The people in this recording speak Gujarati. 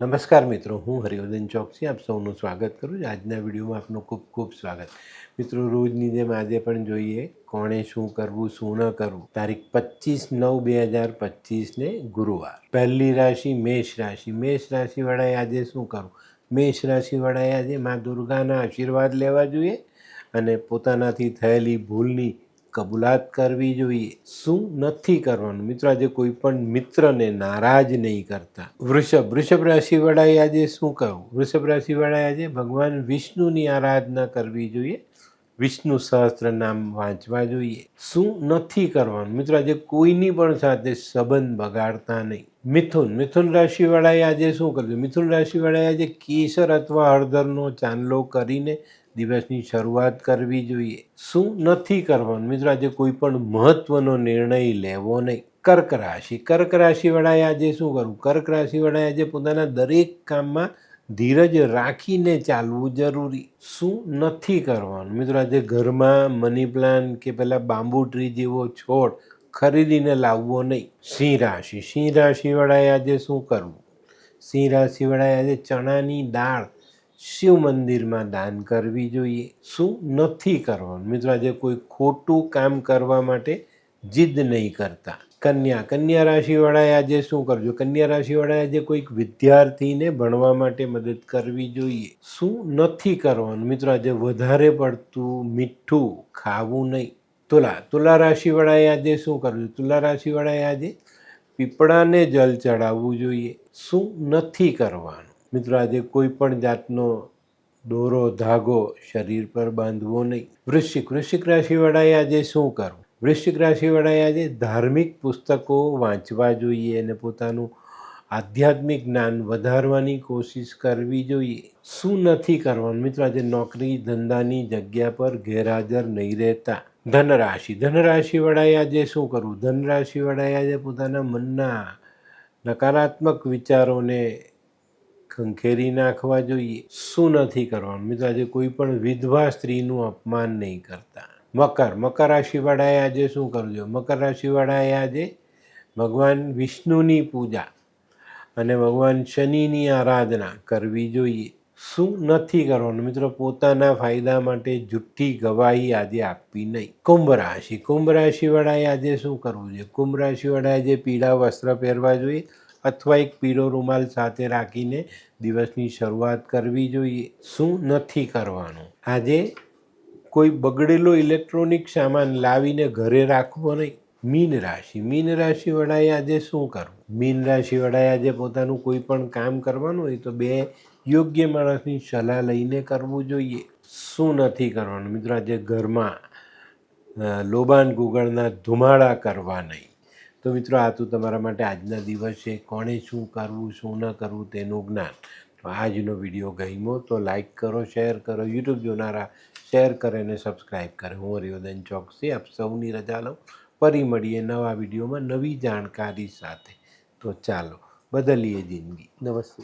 નમસ્કાર મિત્રો, હું હરિવર્ધન ચોકસી, આપ સૌનું સ્વાગત કરું છું. આજના વિડીયોમાં આપનું ખૂબ ખૂબ સ્વાગત. મિત્રો, રોજની જેમ આજે પણ જોઈએ કોણે શું કરવું, શું ન કરવું. તારીખ પચીસ નવ બે હજાર પચીસને ગુરુવાર. પહેલી રાશિ મેષ રાશિ. મેષ રાશિવાળાએ આજે શું કરવું? મેષ રાશિવાળાએ આજે મા દુર્ગાના આશીર્વાદ લેવા જોઈએ અને પોતાનાથી થયેલી ભૂલની કબૂલાત કરવી જોઈએ? શું નથી કરવાનું? મિત્રો, આજે કોઈ પણ મિત્રને નારાજ નહીં કરતા. વૃષભ વૃષભ રાશિવાળાએ આજે શું કહ્યું? વૃષભ રાશિવાળાએ આજે ભગવાન વિષ્ણુની આરાધના કરવી જોઈએ. વિષ્ણુ સહસ્ત્ર નામ વાંચવા જોઈએ. શું નથી કરવાનું? મિત્રો, આજે કોઈની પણ સાથે સંબંધ બગાડતા નહીં. મિથુન મિથુન રાશિવાળાએ આજે શું કરવું મિથુન રાશિવાળાએ આજે કેસર અથવા હળદરનો ચાંદલો કરીને દિવસની શરૂઆત કરવી જોઈએ. શું નથી કરવાનું? મિત્રો, આજે કોઈ પણ મહત્વનો નિર્ણય લેવો નહીં. કર્ક રાશિ. કર્ક રાશિવાળાએ આજે શું કરવું? કર્ક રાશિવાળાએ આજે પોતાના દરેક કામમાં ધીરજ રાખીને ચાલવું જરૂરી. શું નથી કરવાનું? મિત્રો, આજે ઘરમાં મની પ્લાન્ટ કે પેલા બાંબુ ટ્રી જેવો છોડ ખરીદીને લાવવો નહીં. સિંહ રાશિ. સિંહ રાશિવાળાએ આજે શું કરવું? સિંહ રાશિવાળાએ આજે ચણાની દાળ શિવ મંદિરમાં દાન કરવી જોઈએ. શું? નથી કરવાનું. મિત્રો, આજે કોઈ ખોટું કામ કરવા માટે જીદ નહીં કરતા. કન્યા. કન્યા રાશિવાળાએ આજે શું કરજો? કન્યા રાશિવાળાએ આજે કોઈક વિદ્યાર્થીને ભણવા માટે મદદ કરવી જોઈએ. શું? નથી કરવાનું. મિત્રો, આજે વધારે પડતું મીઠું ખાવું નહીં. તુલા. તુલા રાશિવાળાએ આજે શું કરવું તુલા રાશિવાળાએ આજે પીપળાને જલ ચડાવવું જોઈએ. શું? નથી કરવાનું. મિત્રો, આજે કોઈ પણ જાતનો દોરો, ધાગો શરીર પર બાંધવો નહીં. વૃશ્ચિક વૃશ્ચિક રાશિવાળાએ આજે શું કરવું? વૃશ્ચિક રાશિવાળાએ આજે ધાર્મિક પુસ્તકો વાંચવા જોઈએ અને પોતાનું આધ્યાત્મિક જ્ઞાન વધારવાની કોશિશ કરવી જોઈએ. શું નથી કરવાનું? મિત્રો, આજે નોકરી, ધંધાની જગ્યા પર ગેરહાજર નહીં રહેતા. ધનરાશિ, ધનરાશિવાળાએ આજે શું કરવું? ધનરાશિવાળાએ આજે પોતાના મનના નકારાત્મક વિચારોને ખંખેરી નાખવા જોઈએ. શું નથી કરવાનું? મિત્રો આજે કોઈ પણ વિધવા સ્ત્રીનું અપમાન નહીં કરતા. મકર મકર રાશિવાળાએ આજે શું કરવું જોઈએ મકર રાશિવાળાએ આજે ભગવાન વિષ્ણુની પૂજા અને ભગવાન શનિની આરાધના કરવી જોઈએ. શું નથી કરવાનું? મિત્રો, પોતાના ફાયદા માટે જુઠ્ઠી ગવાહી આજે આપવી નહીં. કુંભ રાશિ. કુંભ રાશિવાળાએ આજે શું કરવું જોઈએ? કુંભ રાશિવાળાએ આજે પીળા વસ્ત્ર પહેરવા જોઈએ અથવા એક પીળો રૂમાલ સાથે રાખીને દિવસની શરૂઆત કરવી જોઈએ. શું નથી કરવાનું? આજે કોઈ બગડેલો ઇલેક્ટ્રોનિક સામાન લાવીને ઘરે રાખવો નહીં. મીન રાશિ. મીન રાશિવાળાએ આજે શું કરવું? મીન રાશિવાળાએ આજે પોતાનું કોઈ પણ કામ કરવાનું હોય તો બે યોગ્ય માણસની સલાહ લઈને કરવું જોઈએ. શું નથી કરવાનું? મિત્રો, આજે ઘરમાં લોબાન ગુગળના ધુમાડા કરવા નહીં. તો મિત્રો, આ તો તમારા માટે આજના દિવસે કોણે શું કરવું, શું ન કરવું તેનું જ્ઞાન. તો આજનો વીડિયો ગમ્યો તો લાઈક કરો, શેર કરો, યુટ્યુબ જોનારા શેર કરે અને સબસ્ક્રાઈબ કરે. હું હરિવદન ચોકસી આપ સૌની રજા લઉં. ફરી મળીએ નવા વિડીયોમાં નવી જાણકારી સાથે. તો ચાલો, બદલીએ જિંદગી. નમસ્તે.